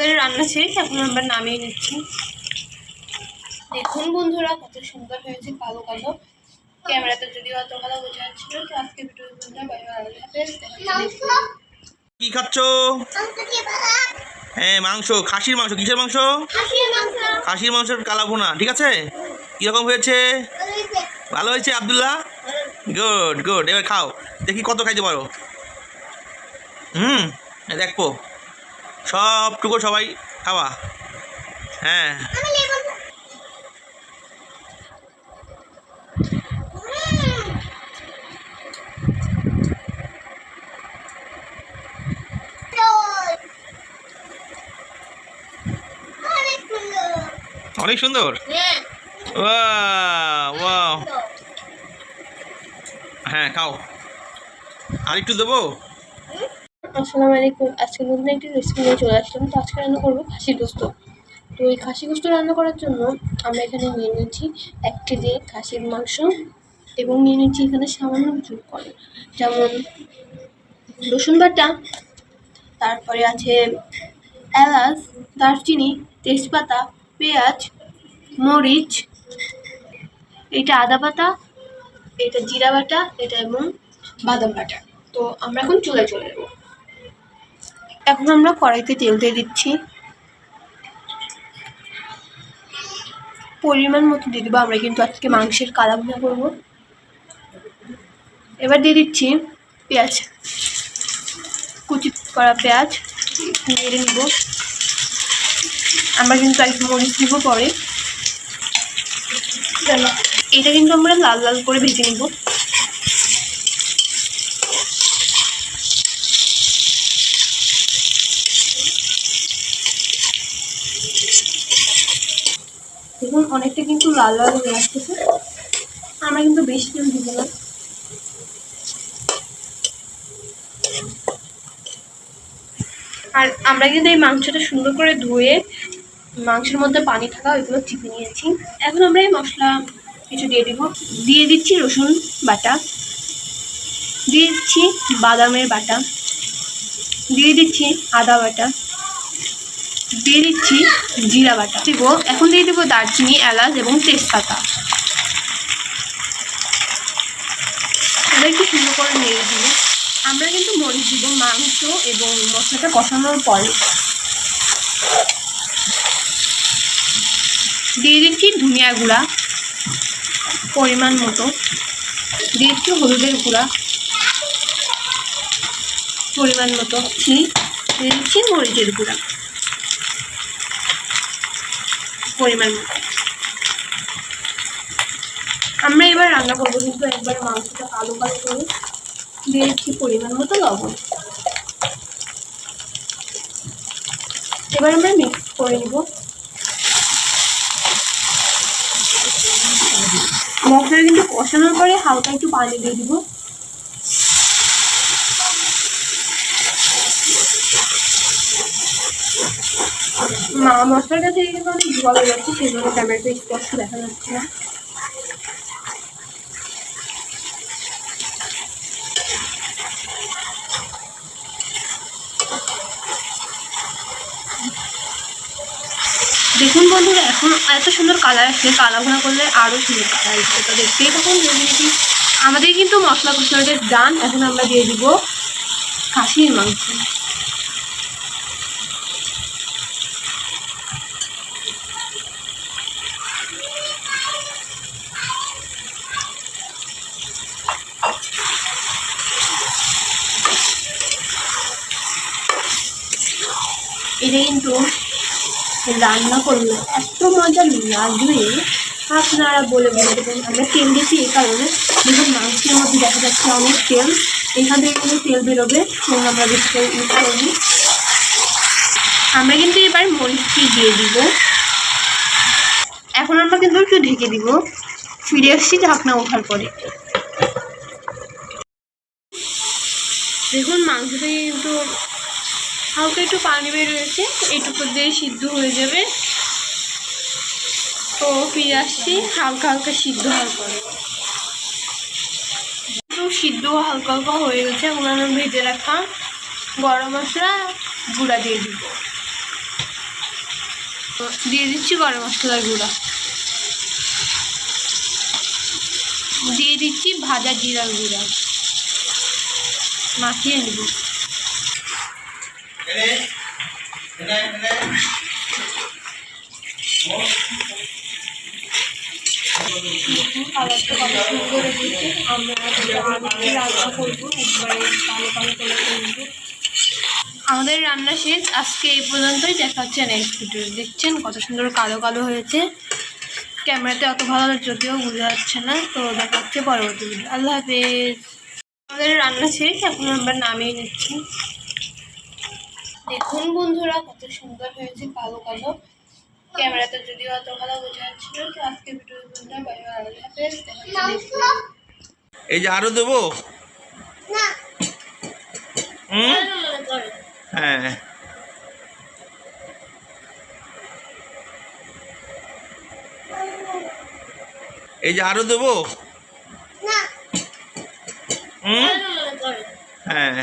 আমাদের রান্না শেষ এখন আমরা নামিয়ে নিচ্ছি। দেখুন বন্ধুরা কত সুন্দর হয়েছে কালো কালো। ক্যামেরাতে যদিও অত ভালো বোঝা যাচ্ছিল তো আজকে ভিডিও দেখা। কি খাচ্ছ? হ্যাঁ মাংস। খাসির মাংস। কিসের মাংস? খাসির মাংসের কালা ভুনা ঠিক আছে? কীরকম হয়েছে? ভালো হয়েছে। আবদুল্লাহ? Good good. এবার খাও। দেখি কত খাইতে পারো। হুম দেখব সবটুকু সবাই খাওয়া। হ্যাঁ। অনেক সুন্দর। হ্যাঁ খাও। আর একটু দেবো? আসসালামু আলাইকুম। আজকে নতুন একটি রেসিপি নিয়ে চলে আসলাম। তো আজকে রান্না করব খাসি গোস্ত। তো এই খাসি গোস্ত রান্না করার জন্য আমরা এখানে নিয়ে নিচ্ছি এক কেজি খাসির মাংস এবং নিয়ে নিচ্ছি এখানে সামান্য কিছু করে যেমন রসুন বাটা, তারপরে আছে এলাচ, দারচিনি, তেজপাতা, পেঁয়াজ, মরিচ, এটা আদা পাতা এটা জিরা বাটা, এটা এবং বাদাম বাটা। তো আমরা এখন চুলায় চলে যাব এখন আমরা কড়াইতে তেল দিয়ে দিচ্ছি। পরিমাণ মতো দিয়ে দেবো, আমরা কিন্তু আজকে মাংসের কালা ভুনা করব। এবার দিয়ে দিচ্ছি পেঁয়াজ। কুচি করা পেঁয়াজ নেড়ে নিব। আমরা কিন্তু একটু মরিচ দিব পরে। এটা কিন্তু আমরা লাল লাল করে ভেজে নিব। দেখুন, অনেকটা কিন্তু লাল লাল হয়ে আসতেছে। আমরা কিন্তু বেশি তেল দিব না আর আমরা কিন্তু এই মাংসটা সুন্দর করে ধুয়ে মাংসের মধ্যে পানি থাকা ওইগুলো চিপে নিয়েছি। এখন আমরা এই মশলা কিছু দিয়ে দিব। দিয়ে দিচ্ছি রসুন বাটা। দিয়ে দিচ্ছি বাদামের বাটা। দিয়ে দিচ্ছি আদা বাটা। দিয়ে দিচ্ছি জিরা বাটা। দিব, এখন দিয়ে দেবো দারচিনি, এলাচ এবং তেজপাতা। এবার সুন্দর করে নেড়ে দিব আমরা কিন্তু মরিচ দিব, মাংস এবং মশলাটা কষানোর পরে। দিয়ে দিচ্ছি ধনিয়া গুঁড়া পরিমাণ মতো। দিয়ে দিচ্ছি হলুদের গুঁড়া পরিমাণ মতো দিয়ে দিচ্ছি মরিচের গুঁড়া। পরিমাণ। আমরা এবার রান্না করব, কিন্তু একবার মাংসটা কালো কালো করে দিয়ে দিচ্ছি পরিমাণ মতো লবণ। এবার আমরা মিক্স করে নিব। মশলা কিন্তু কষানোর পরে হালকা একটু পানি দিয়ে দিব। মশলাটা থেকে কিন্তু অনেক জল যাচ্ছে সেই জন্য ক্যামেরাটা স্পষ্ট দেখা যাচ্ছে না। দেখুন বন্ধুরা, এখন এত সুন্দর কালার আসছে কালা ভুনা করলে আরও সুন্দর কালার আসছে। তো দেখতেই তখন যদি আমাদের কিন্তু মশলা কষানোটা ডান এখন আমরা দিয়ে দিব খাসির মাংস। এটা কিন্তু রান্না করলে এত মজা লাগবে। আপনারা বলে বলে দেবেন, আমরা তেল দিচ্ছি এই কারণে। দেখুন, মাংসের মধ্যে দেখা যাচ্ছে অনেক তেল। এখান থেকে কিন্তু তেল বেরোবে এবং আমরা বেশি ইউজ করি আমরা কিন্তু এবার মরিচটি দিয়ে দিব। এখন আমরা কিন্তু একটু ঢেকে দিব। ফিরে আসছি ঢাকনা ওঠার পরে। দেখুন মাংস থেকে কিন্তু হালকা একটু পানি বের হয়েছে এইটুকু দিয়ে সিদ্ধ হয়ে যাবে। তো ফিরে আসছি, হালকা হালকা সিদ্ধ হওয়ার পরে। সিদ্ধ হালকা হালকা হয়ে গেছে, এখন আমরা ভেজে রাখা গরম মশলা গুঁড়া দিয়ে দিব। দিয়ে দিচ্ছি গরম মশলার গুঁড়া। দিয়ে দিচ্ছি ভাজা জিরার গুঁড়া। মাখিয়ে নেব। রান্না করব আমাদের রান্না শেষ। আজকে এই পর্যন্তই। দেখা হচ্ছে নেক্সট ভিডিও দেখছেন কত সুন্দর কালো কালো হয়েছে। ক্যামেরাতে অত ভালো যদিও বোঝা যাচ্ছে না। তো দেখা হচ্ছে পরবর্তী ভিডিও আল্লাহ হাফেজ। আমাদের রান্না শেষ। এখন আমরা নামিয়ে নিচ্ছি। দেখুন বন্ধুরা কত সুন্দর হয়েছে কালো কালো। ক্যামেরাতে যদিও অত ভালো বোঝা যাচ্ছে তো আজকে ভিডিও পর্যন্ত বাই বাই হাফেজ দেখা হচ্ছে next video। এই যে আরও দেবো? হুম? হ্যাঁ। এই যে আরও দেবো? হুম? হ্যাঁ।